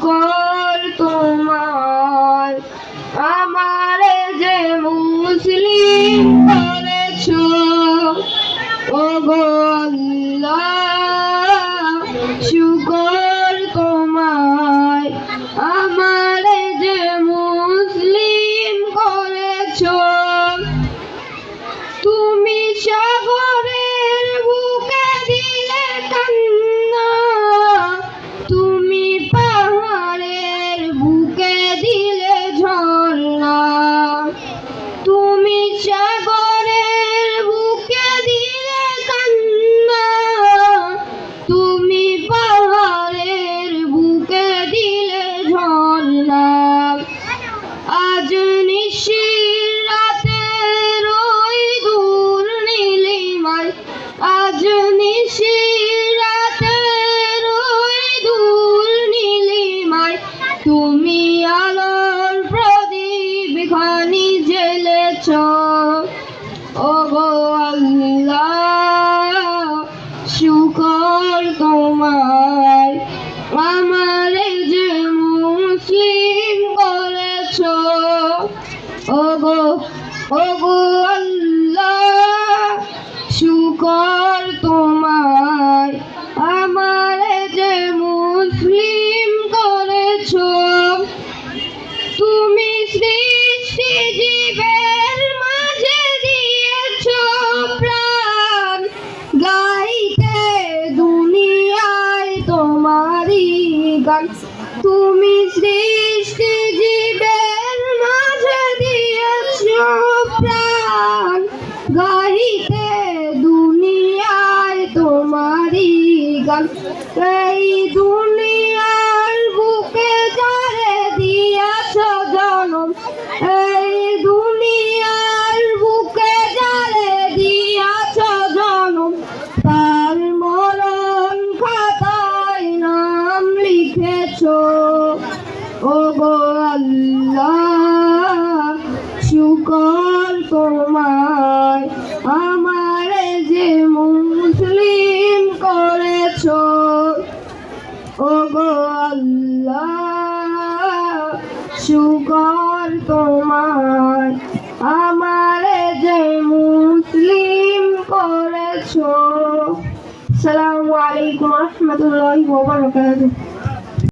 go. chao. তুমি সৃষ্টি জীবের মাঝে দিয়েছ প্রাণ। গাইতে দুনিয়ায় তোমারই গান। এই দুনিয়া ও গো আল্লাহ, শুকর তোমায়। আমার যে মুসলিম করেছ ও গো আল্লাহ, শুকর তোমায়। আমার যে মুসলিম করেছ। সালামু আলাইকুম রহমতুল্লাহ